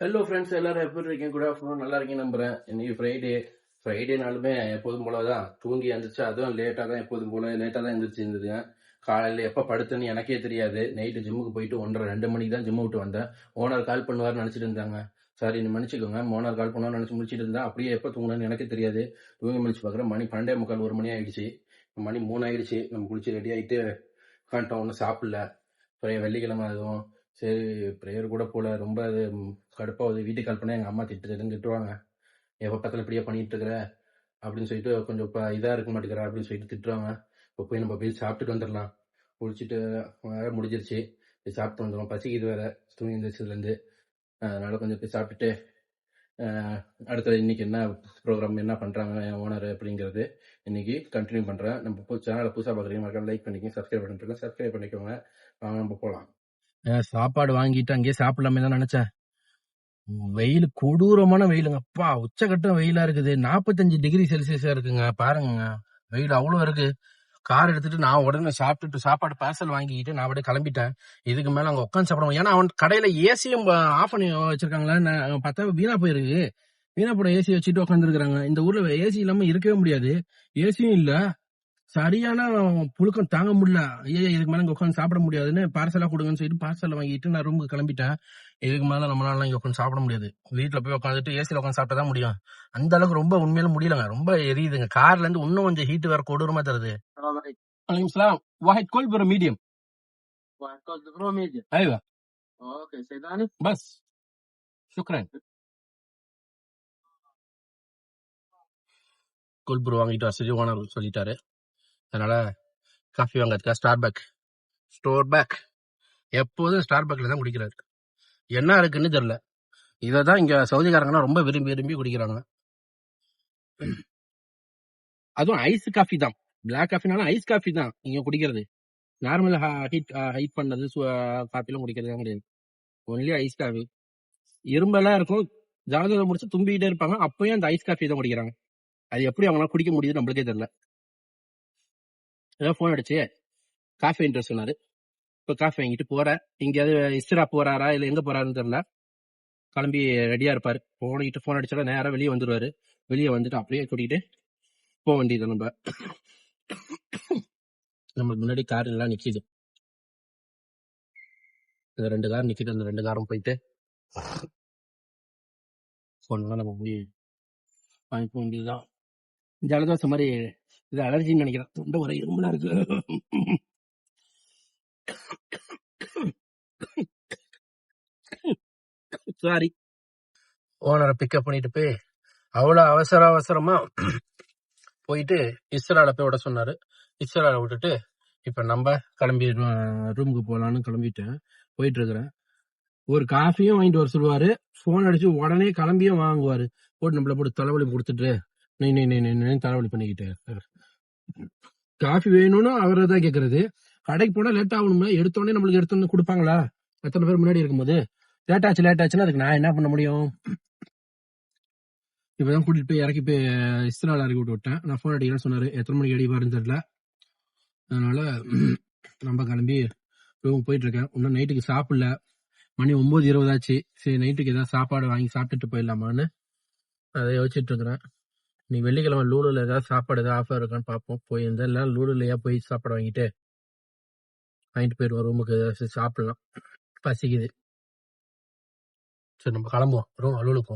Hello friends எல்லாரும் எப்படி இருக்கீங்க? குட் ஆஃப்டர்நூன் நல்லா இருக்கீங்க நம்புறேன். இன்னைக்கு ஃப்ரைடே ஃப்ரைடேனாலுமே எப்போதும் போல தான் தூங்கி எழுந்திரிச்சு அதுவும் லேட்டாக தான் எப்போதும் போல. லேட்டாக தான் எழுந்திரிச்சு இருந்ததுங்க காலையில் எப்போ படுத்தேன்னு எனக்கே தெரியாது. நைட்டு ஜிம்முக்கு போயிட்டு ஒன்றரை ரெண்டு மணிக்கு தான் ஜிம்மு விட்டு வந்தேன். ஓனர் கால் பண்ணுவார்னு நினச்சிட்டு இருந்தாங்க. சாரி நீ மன்னிச்சுக்கோங்க. ஓனர் கால் பண்ணுவார்னு நினச்சி முடிச்சிட்டு இருந்தேன் அப்படியே எப்போ தூங்கினேன்னு எனக்கே தெரியாது. தூங்கி முடிச்சு பார்க்குறேன் மணி பன்னெண்டே முக்கால் ஒரு மணி ஆயிடுச்சு. மணி மூணு ஆயிடுச்சு நம்ம குளிச்சு ரெடி ஆகிட்டு உட்காந்துட்டோம். ஒன்றும் சாப்பிடல. அப்புறம் வெள்ளிக்கிழமை அதுவும். சரி ப்ரேயர் கூட போல. ரொம்ப அது கடுப்பாகுது வீட்டுக்கு கால் பண்ணால் எங்கள் அம்மா திட்டுறதுன்னு திட்டுவாங்க. எப்போ பக்கத்தில் இப்படியே பண்ணிட்டு இருக்கிற? அப்படின்னு சொல்லிட்டு கொஞ்சம் இப்போ இதாக இருக்க மாட்டேங்கிறா அப்படின்னு சொல்லிட்டு திட்டுவாங்க. இப்போ போய் நம்ம போய் சாப்பிட்டுட்டு வந்துடலாம். குளிச்சுட்டு வேற முடிஞ்சிருச்சு. போய் சாப்பிட்டு வந்துடும் பசிக்குது வேற. தூங்கி எழுந்திரிச்சதுலேருந்து அதனால கொஞ்சம் போய் சாப்பிட்டுட்டு அடுத்தது இன்னைக்கு என்ன ப்ரோக்ராம் என்ன பண்ணுறாங்க என் ஓனர் அப்படிங்கிறது இன்னைக்கு கண்டினியூ பண்ணுறேன் நம்ம சேனலை புதுசாக பார்க்குறீங்க மறக்காம லைக் பண்ணிக்கோங்க சப்ஸ்கிரைப் பண்ணிட்டுருக்கோம் சப்ஸ்கிரைப் பண்ணிக்கோங்க. வாங்க நம்ம போகலாம் சாப்பாடு வாங்கிட்டு அங்கேயே சாப்பிடலாமே தான் நினைச்சேன். வெயில் கொடூரமான வெயிலுங்க. அப்பா உச்சகட்டம் வெயிலா இருக்குது. நாற்பத்தஞ்சு டிகிரி செல்சியஸா இருக்குங்க. பாருங்க வெயில் அவ்வளவு இருக்கு. கார் எடுத்துட்டு நான் உடனே சாப்பிட்டுட்டு சாப்பாடு பார்சல் வாங்கிக்கிட்டு நான் அப்படியே கிளம்பிட்டேன். இதுக்கு மேல அங்க உட்காந்து சாப்பிடுவோம் ஏன்னா அவன் கடையில ஏசியும் ஆஃப் பண்ணி வச்சிருக்காங்களா. பார்த்தா வீணா போயிருக்கு. வீணா போட ஏசி வச்சுட்டு உட்காந்துருக்காங்க இந்த ஊர்ல ஏசி இல்லாம இருக்கவே முடியாது. ஏசியும் இல்லை. சரியான புழுக்கம் தாங்க முடியல ஐயா இதுக்கு மேல இங்க உட்காந்து சாப்பிட முடியாதுன்னு பார்சலா கொடுங்கன்னு சொல்லிட்டு பார்சல் வாங்கிட்டு நான் ரூமுக்கு கிளம்பிட்டேன் இதுக்கு மேல நம்மளால இங்க உட்காந்து சாப்பிட முடியாது வீட்டுல போய் உட்காந்துட்டு ஏசில உட்காந்து சாப்பிட்டா தான் முடியும் அந்த அளவுக்கு ரொம்ப உண்மையில முடியலங்க ரொம்ப எரியுதுங்க கார்ல இருந்து இன்னும் கொஞ்சம் ஹீட் வேற கொடூரமா தருது السلام عليكم عليكم السلام واحد كولبر ميديوم واحد كوز برو ميديا ايوه اوكي سيداني بس شكرا கோல்பூர் வாங்கிட்டு வர சொல்லி ஓனர் சொல்லிட்டாரு அதனால காஃபி வாங்கிறதுக்காக ஸ்டார் பேக் ஸ்டோர் பேக் எப்போதும் ஸ்டார் பேக்கில் தான் குடிக்கிறாரு. என்ன இருக்குன்னு தெரில இதை தான் இங்கே சவுதிக்காரங்கன்னா ரொம்ப விரும்பி விரும்பி குடிக்கிறாங்க. அதுவும் ஐஸ் காஃபி தான். பிளாக் காஃபினாலும் ஐஸ் காஃபி தான் இங்கே குடிக்கிறது. நார்மல் ஹீட் ஹைட் பண்ணது காஃபிலாம் குடிக்கிறது தான் கிடையாது. ஒன்லி ஐஸ் காஃபி இரும்பெல்லாம் இருக்கும். ஜாதகத்தை முடிச்சு தும்பிக்கிட்டே இருப்பாங்க. அப்பயும் அந்த ஐஸ் காஃபி தான் குடிக்கிறாங்க. அது எப்படி அவங்களால குடிக்க முடியுது நம்மளுக்கே தெரியல. ஏதோ ஃபோன் அடிச்சு காஃபி இன்ட்ரெஸ்ட் சொன்னாரு. இப்போ காஃபி வாங்கிட்டு போறேன் எங்கேயாவது இஸ்ரா போறாரா இல்லை எங்க போறாருன்னு தெரியல. கிளம்பி ரெடியா இருப்பாரு. போனிட்டு ஃபோன் அடிச்சாலும் நேராக வெளியே வந்துருவாரு. வெளியே வந்துட்டு அப்படியே கூட்டிகிட்டு போக வேண்டியது நம்ம. நம்மளுக்கு முன்னாடி கார் எல்லாம் நிக்குது. இந்த ரெண்டு கார் நிற்கிது அந்த ரெண்டு காரும் போயிட்டு போனலாம் நம்ம போய் வாங்கிக்க வேண்டியதுதான். ஜலதோஷம் மாதிரி இது அலர்ஜின்னு நினைக்கிறேன். தொண்டை வர இருமலா இருக்கு. சாரி ஓனரை பிக்கப் பண்ணிட்டு போய் அவ்வளோ அவசர அவசரமா போயிட்டு இஸ்ரால போய் விட சொன்னாரு. இஸ்ரால விட்டுட்டு இப்ப நம்ம கிளம்பி ரூமுக்கு போலான்னு கிளம்பிட்டேன். போயிட்டு இருக்கிறேன். ஒரு காஃபியும் வாங்கிட்டு வர சொல்லுவாரு. ஃபோன் அடிச்சு உடனே கிளம்பியும் வாங்குவாரு. போட்டு நம்மள போட்டு தலைவலி கொடுத்துட்டு நெய் நை நை நை தலைவலி பண்ணிக்கிட்டு. காஃபி வேணும்னா அவரை தான் கேட்கறது கடைக்கு போனா லேட் ஆகணும்ல. எடுத்தோடனே நம்மளுக்கு வந்து கொடுப்பாங்களா? எத்தனை பேர் முன்னாடி இருக்கும்போது. லேட் ஆச்சு லேட் ஆச்சுன்னா அதுக்கு நான் என்ன பண்ண முடியும்? இப்பதான் கூட்டிட்டு போய் இறக்கி போய் இஸ்ரால் இறக்கி விட்டு விட்டேன். நான் ஃபோன் அடிக்கிறேன்னு சொன்னாரு. எத்தனை மணிக்கு அடிப்பாருன்னு தெரியல. அதனால நம்ம கிளம்பி ரூம் போயிட்டு இருக்கேன். இன்னும் நைட்டுக்கு சாப்பிடல. மணி ஒன்பது இருபதாச்சு சரி நைட்டுக்கு ஏதாவது சாப்பாடு வாங்கி சாப்பிட்டுட்டு போயிடலாமான்னு. அதை யோசிச்சுட்டு இருக்கிறேன். நீ வெள்ளிக்கிழமை லூலுல ஏதாவது சாப்பாடு ஏதாவது ஆஃபர் இருக்கான்னு பார்ப்போம். போய் இருந்தாலும் லூலுலையா போய் சாப்பாடு வாங்கிட்டு வாங்கிட்டு போயிடுவோம். ரூமுக்கு ஏதாச்சும் சாப்பிடலாம். பசிக்குது. சரி நம்ம கிளம்புவோம். ரூம் லூலுக்கு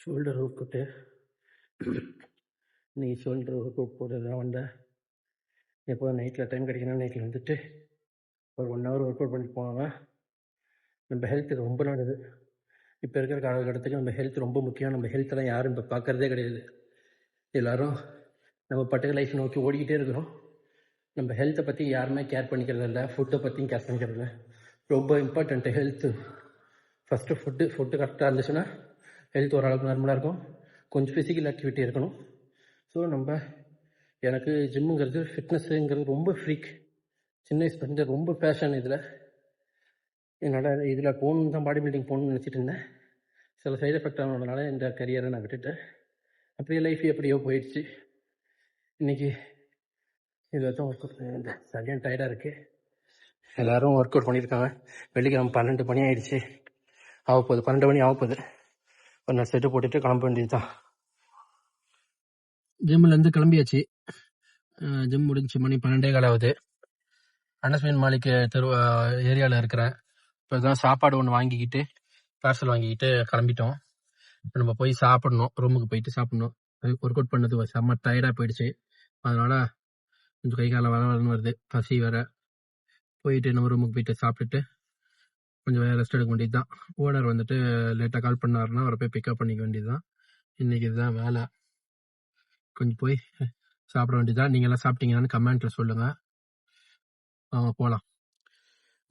போவோம் ஷோல்டர் நீ ஷோல்டர் ஒர்க் அவுட் போட்டு தான் வந்தேன் எப்போ நைட்டில் டைம் கிடைக்கணும் நைட்டில் வந்துட்டு ஒரு ஒன் ஹவர் ஒர்க் அவுட் பண்ணிட்டு போவாங்க நம்ம ஹெல்த் ரொம்ப நல்லது. இப்போ இருக்கிற காலகட்டத்துக்கு நம்ம ஹெல்த் ரொம்ப முக்கியம். நம்ம ஹெல்த்தெல்லாம் யாரும் இப்போ பார்க்கறதே கிடையாது. எல்லாரும் நம்ம பட்டுக்க லைஃப் நோக்கி ஓடிக்கிட்டே இருக்கிறோம். நம்ம ஹெல்த்தை பற்றி யாருமே கேர் பண்ணிக்கிறது இல்லை. ஃபுட்டை பற்றியும் கேர் பண்ணிக்கிறது இல்லை. ரொம்ப important health first food food கரெக்டாக இருந்துச்சுன்னா ஹெல்த் ஓரளவுக்கு நார்மலாக இருக்கும். கொஞ்சம் ஃபிசிக்கல் ஆக்டிவிட்டி இருக்கணும். ஸோ நம்ம எனக்கு ஜிம்முங்கிறது ஃபிட்னஸ்ஸுங்கிறது ரொம்ப ஃப்ரீக் சின்ன வயசுலேருந்து ரொம்ப பேஷன் இதில். என்னால் இதில் போகணுன்னு தான் பாடி பில்டிங் போகணும்னு நினச்சிட்டு இருந்தேன். சில சைடு எஃபெக்ட் ஆனதுனால இந்த கரியரை நான் விட்டுட்டேன். அப்படியே லைஃப் எப்படியோ போயிடுச்சு. இன்னைக்கு இதில் தான் ஒர்க் அவுட் இந்த சரியான டயர்டாக இருக்குது எல்லோரும் ஒர்க் அவுட் பண்ணியிருக்காங்க. வெள்ளிக்கிழமை பன்னெண்டு மணி ஆகிடுச்சு ஆக போகுது பன்னெண்டு மணி ஆக போகுது ஒரு நாள் செட்டு போட்டுட்டு கிளம்ப வேண்டியது தான் ஜிம்லேருந்து கிளம்பியாச்சு. ஜிம் முடிஞ்சு மணி பன்னெண்டே கால் ஆகுது. அனஸ்மின் மாலிக் தெரு ஏரியாவில் இருக்கிறேன். இப்போ தான் சாப்பாடு ஒன்று வாங்கிக்கிட்டு பார்சல் வாங்கிக்கிட்டு கிளம்பிட்டோம். இப்போ நம்ம போய் சாப்பிடணும். ரூமுக்கு போயிட்டு சாப்பிடணும். ஒர்க் அவுட் பண்ணது செம்ம டயர்டாக போயிடுச்சு. அதனால கொஞ்சம் கை காலம் வர வரன்னு வருது. பசி வேற. போயிட்டு நம்ம ரூமுக்கு போயிட்டு சாப்பிட்டுட்டு கொஞ்சம் ரெஸ்ட் எடுக்க வேண்டியது தான் ஓனர் வந்துட்டு லேட்டாக கால் பண்ணாருன்னா அவரை போய் பிக்கப் பண்ணிக்க வேண்டியது தான் இன்றைக்கி இதுதான் வேலை. கொஞ்சம் போய் சாப்பிட வேண்டியது தான் எல்லாம் சாப்பிட்டீங்கன்னு கமெண்ட்ல சொல்லுங்கள் ஆமாம் போகலாம்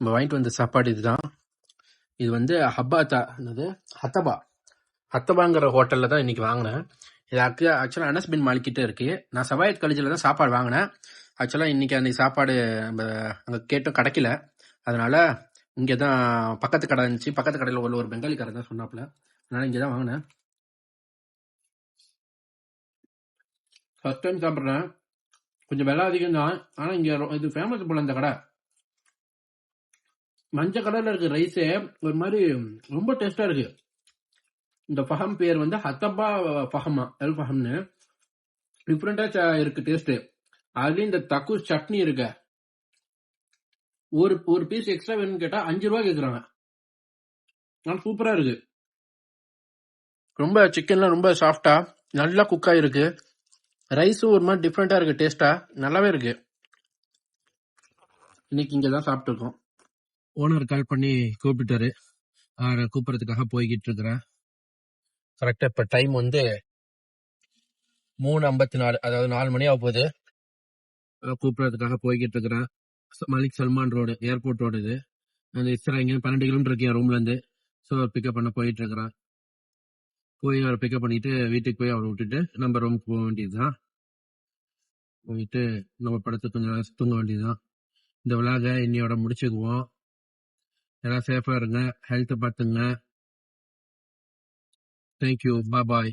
நம்ம வாங்கிட்டு வந்த சாப்பாடு இதுதான். இது வந்து ஹப்பாத்தா என்னது? ஹத்தபா. ஹத்தபாங்கிற ஹோட்டலில் தான் இன்றைக்கி வாங்கினேன். இது ஆக்சுவலாக அனஸ் பின் மாலிக்கிட்டே இருக்குது நான் சவாயத் காலேஜில் தான் சாப்பாடு வாங்கினேன். ஆக்சுவலாக இன்றைக்கி அந்த சாப்பாடு நம்ம அங்கே கேட்டும் கிடைக்கல. அதனால் இங்கே தான் பக்கத்து கடை இருந்துச்சு. பக்கத்து கடையில் உள்ள ஒரு பெங்காலிக்காரர் தான் சொன்னாப்புல. அதனால இங்கே தான் வாங்கினேன். ஃபர்ஸ்ட் டைம் சாப்பிட்றேன். கொஞ்சம் விலை அதிகம் தான். ஆனால் இங்கே இது ஃபேமஸ் போல இந்த கடை. மஞ்சள் கலரில் இருக்க ரைஸே ஒரு மாதிரி ரொம்ப டேஸ்டாக இருக்கு. இந்த ஃபஹம் பேர் வந்து ஹத்தப்பா ஃபஹமா எல் ஃபஹம்னு டிஃப்ரெண்டாக இருக்கு டேஸ்ட்டு அதுலேயும் இந்த தக்கூஸ் சட்னி இருக்கு. ஒரு ஒரு பீஸ் எக்ஸ்ட்ரா வேணும்னு கேட்டா அஞ்சு ரூபா கேக்குறாங்க. நல்லா சூப்பரா இருக்கு. ரொம்ப சிக்கன்லாம் ரொம்ப சாஃப்டா நல்லா குக் ஆயிருக்கு. ரைஸும் ஒரு மாதிரி டிஃப்ரெண்டா இருக்கு டேஸ்டா நல்லாவே இருக்கு. இன்னைக்கு இங்க தான் சாப்பிட்டுருக்கோம். ஓனர் கால் பண்ணி கூப்பிட்டாரு அவரை போய்கிட்டு இருக்கிறேன். கரெக்டா இப்ப டைம் வந்து மூணு ஐம்பத்தி நாலு அதாவது நாலு மணி ஆக போகுது. கூப்பிட்றதுக்காக போய்கிட்டு இருக்கிறேன். Malik Salman road airport road இது. அந்த இஸ்ரா இங்கே பன்னெண்டு கிலோமீட்டர் இருக்கேன் ரூம்லேருந்து. ஸோ அவர் பிக்கப் பண்ண போயிட்டு இருக்கிறான் போய் அவரை பிக்கப் பண்ணிட்டு வீட்டுக்கு போய் அவரை விட்டுட்டு நம்ம ரூமுக்கு போக வேண்டியது தான் போயிட்டு நம்ம படத்தை கொஞ்சம் நேரம் தூங்க வேண்டியதுதான். இந்த விழாக இன்னையோட முடிச்சுக்குவோம். எல்லாம் சேஃபாக இருங்க ஹெல்த்தை பார்த்துங்க. Thank you bye